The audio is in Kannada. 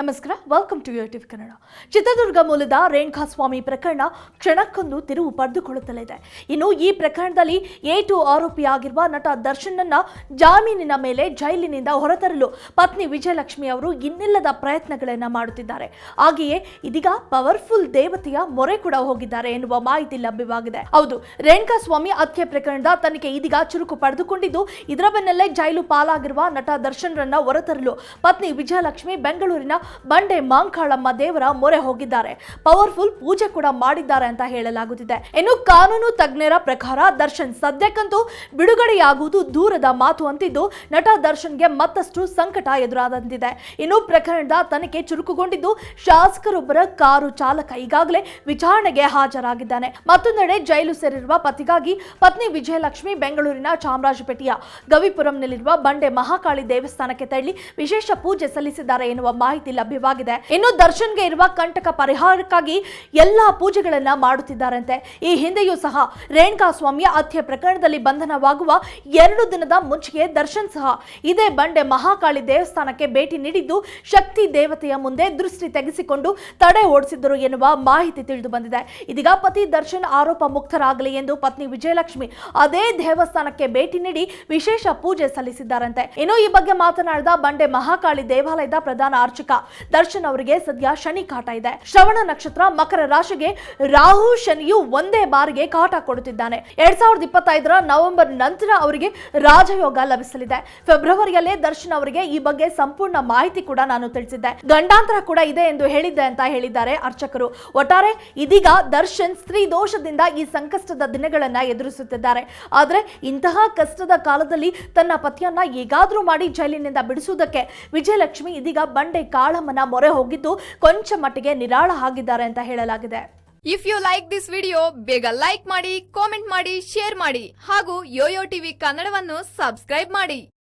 ನಮಸ್ಕಾರ welcome to TV Kannada Chitradurga ಮೂಲದ ರೇಣುಕಾಸ್ವಾಮಿ ಪ್ರಕರಣ ಕ್ಷಣಕ್ಕೊಂದು ತಿರುವು ಪಡೆದುಕೊಳ್ಳುತ್ತಲಿದೆ. ಇನ್ನು ಈ ಪ್ರಕರಣದಲ್ಲಿ ಎ ಟು ಆರೋಪಿಯಾಗಿರುವ ನಟ ದರ್ಶನ್ನನ್ನ ಜಾಮೀನಿನ ಮೇಲೆ ಜೈಲಿನಿಂದ ಹೊರತರಲು ಪತ್ನಿ ವಿಜಯಲಕ್ಷ್ಮಿ ಅವರು ಇನ್ನಿಲ್ಲದ ಪ್ರಯತ್ನಗಳನ್ನು ಮಾಡುತ್ತಿದ್ದಾರೆ. ಹಾಗೆಯೇ ಇದೀಗ ಪವರ್ಫುಲ್ ದೇವತೆಯ ಮೊರೆ ಕೂಡ ಹೋಗಿದ್ದಾರೆ ಎನ್ನುವ ಮಾಹಿತಿ ಲಭ್ಯವಾಗಿದೆ. ಹೌದು, ರೇಣುಕಾಸ್ವಾಮಿ ಹತ್ಯೆ ಪ್ರಕರಣದ ತನಿಖೆ ಇದೀಗ ಚುರುಕು ಪಡೆದುಕೊಂಡಿದ್ದು, ಇದರ ಬೆನ್ನಲ್ಲೇ ಜೈಲು ಪಾಲಾಗಿರುವ ನಟ ದರ್ಶನ್ರನ್ನ ಹೊರತರಲು ಪತ್ನಿ ವಿಜಯಲಕ್ಷ್ಮಿ ಬೆಂಗಳೂರಿನ ಬಂಡೆ ಮಾಂಕಾಳಮ್ಮ ದೇವರ ಮೊರೆ ಹೋಗಿದ್ದಾರೆ. ಪವರ್ಫುಲ್ ಪೂಜೆ ಕೂಡ ಮಾಡಿದ್ದಾರೆ ಅಂತ ಹೇಳಲಾಗುತ್ತಿದೆ. ಇನ್ನು ಕಾನೂನು ತಜ್ಞರ ಪ್ರಕಾರ ದರ್ಶನ್ ಸದ್ಯಕ್ಕಂತೂ ಬಿಡುಗಡೆಯಾಗುವುದು ದೂರದ ಮಾತು ಅಂತಿದ್ದು, ನಟ ದರ್ಶನ್ಗೆ ಮತ್ತಷ್ಟು ಸಂಕಟ ಎದುರಾದಂತಿದೆ. ಇನ್ನು ಪ್ರಕರಣದ ತನಿಖೆ ಚುರುಕುಗೊಂಡಿದ್ದು, ಶಾಸಕರೊಬ್ಬರ ಕಾರು ಚಾಲಕ ಈಗಾಗಲೇ ವಿಚಾರಣೆಗೆ ಹಾಜರಾಗಿದ್ದಾನೆ. ಮತ್ತೊಂದೆಡೆ ಜೈಲು ಸೇರಿರುವ ಪತಿಗಾಗಿ ಪತ್ನಿ ವಿಜಯಲಕ್ಷ್ಮಿ ಬೆಂಗಳೂರಿನ ಚಾಮರಾಜಪೇಟೆಯ ಗವಿಪುರಂನಲ್ಲಿರುವ ಬಂಡೆ ಮಹಾಕಾಳಿ ದೇವಸ್ಥಾನಕ್ಕೆ ತೆರಳಿ ವಿಶೇಷ ಪೂಜೆ ಸಲ್ಲಿಸಿದ್ದಾರೆ ಎನ್ನುವ ಮಾಹಿತಿ ಲಭ್ಯವಾಗಿದೆ. ಇನ್ನು ದರ್ಶನ್ಗೆ ಇರುವ ಕಂಟಕ ಪರಿಹಾರಕ್ಕಾಗಿ ಎಲ್ಲಾ ಪೂಜೆಗಳನ್ನ ಮಾಡುತ್ತಿದ್ದಾರಂತೆ. ಈ ಹಿಂದೆಯೂ ಸಹ ರೇಣುಕಾ ಸ್ವಾಮಿಯ ಹತ್ಯೆ ಪ್ರಕರಣದಲ್ಲಿ ಬಂಧನವಾಗುವ ಎರಡು ದಿನದ ಮುಂಚೆಯೇ ದರ್ಶನ್ ಸಹ ಇದೇ ಬಂಡೆ ಮಹಾಕಾಳಿ ದೇವಸ್ಥಾನಕ್ಕೆ ಭೇಟಿ ನೀಡಿದ್ದು ಶಕ್ತಿ ದೇವತೆಯ ಮುಂದೆ ದೃಷ್ಟಿ ತೆಗೆಸಿಕೊಂಡು ತಡೆ ಓಡಿಸಿದ್ದರು ಎನ್ನುವ ಮಾಹಿತಿ ತಿಳಿದು ಬಂದಿದೆ. ಇದೀಗ ಪತಿ ದರ್ಶನ್ ಆರೋಪ ಮುಕ್ತರಾಗಲಿ ಎಂದು ಪತ್ನಿ ವಿಜಯಲಕ್ಷ್ಮಿ ಅದೇ ದೇವಸ್ಥಾನಕ್ಕೆ ಭೇಟಿ ನೀಡಿ ವಿಶೇಷ ಪೂಜೆ ಸಲ್ಲಿಸಿದ್ದಾರಂತೆ. ಇನ್ನು ಈ ಬಗ್ಗೆ ಮಾತನಾಡಿದ ಬಂಡೆ ಮಹಾಕಾಳಿ ದೇವಾಲಯದ ಪ್ರಧಾನ ಅರ್ಚಕ ದರ್ಶನ್ ಅವರಿಗೆ ಸದ್ಯ ಶನಿ ಕಾಟ ಇದೆ. ಶ್ರವಣ ನಕ್ಷತ್ರ ಮಕರ ರಾಶಿಗೆ ರಾಹು ಶನಿಯು ಒಂದೇ ಬಾರಿಗೆ ಕಾಟ ಕೊಡುತ್ತಿದ್ದಾನೆ. ಎರಡ್ ಸಾವಿರದ ಇಪ್ಪತ್ತೈದರ ನವೆಂಬರ್ ನಂತರ ಅವರಿಗೆ ರಾಜಯೋಗ ಲಭಿಸಲಿದೆ. ಫೆಬ್ರವರಿಯಲ್ಲೇ ದರ್ಶನ್ ಅವರಿಗೆ ಈ ಬಗ್ಗೆ ಸಂಪೂರ್ಣ ಮಾಹಿತಿ ಕೂಡ ನಾನು ತಿಳಿಸಿದ್ದೆ. ಗಂಡಾಂತರ ಕೂಡ ಇದೆ ಎಂದು ಹೇಳಿದ್ದೆ ಅಂತ ಹೇಳಿದ್ದಾರೆ ಅರ್ಚಕರು. ಒಟ್ಟಾರೆ ಇದೀಗ ದರ್ಶನ್ ಸ್ತ್ರೀ ದೋಷದಿಂದ ಈ ಸಂಕಷ್ಟದ ದಿನಗಳನ್ನ ಎದುರಿಸುತ್ತಿದ್ದಾರೆ. ಆದ್ರೆ ಇಂತಹ ಕಷ್ಟದ ಕಾಲದಲ್ಲಿ ತನ್ನ ಪತಿಯನ್ನ ಹೇಗಾದ್ರೂ ಮಾಡಿ ಜೈಲಿನಿಂದ ಬಿಡಿಸುವುದಕ್ಕೆ ವಿಜಯಲಕ್ಷ್ಮಿ ಇದೀಗ ಬಂಡೆ ಕಾಳಮ್ಮನ ಮೊರೆ ಹೋಗಿದ್ದು ಕೊಂಚ ಮಟ್ಟಿಗೆ ನಿರಾಳ ಆಗಿದ್ದಾರೆ ಅಂತ ಹೇಳಲಾಗಿದೆ. If you like this video ಬೇಗ ಲೈಕ್ ಮಾಡಿ ಕಾಮೆಂಟ್ ಮಾಡಿ ಶೇರ್ ಮಾಡಿ ಹಾಗೂ ಯೋಯೋ ಟಿವಿ ಕನ್ನಡವನ್ನು ಸಬ್ಸ್ಕ್ರೈಬ್ ಮಾಡಿ.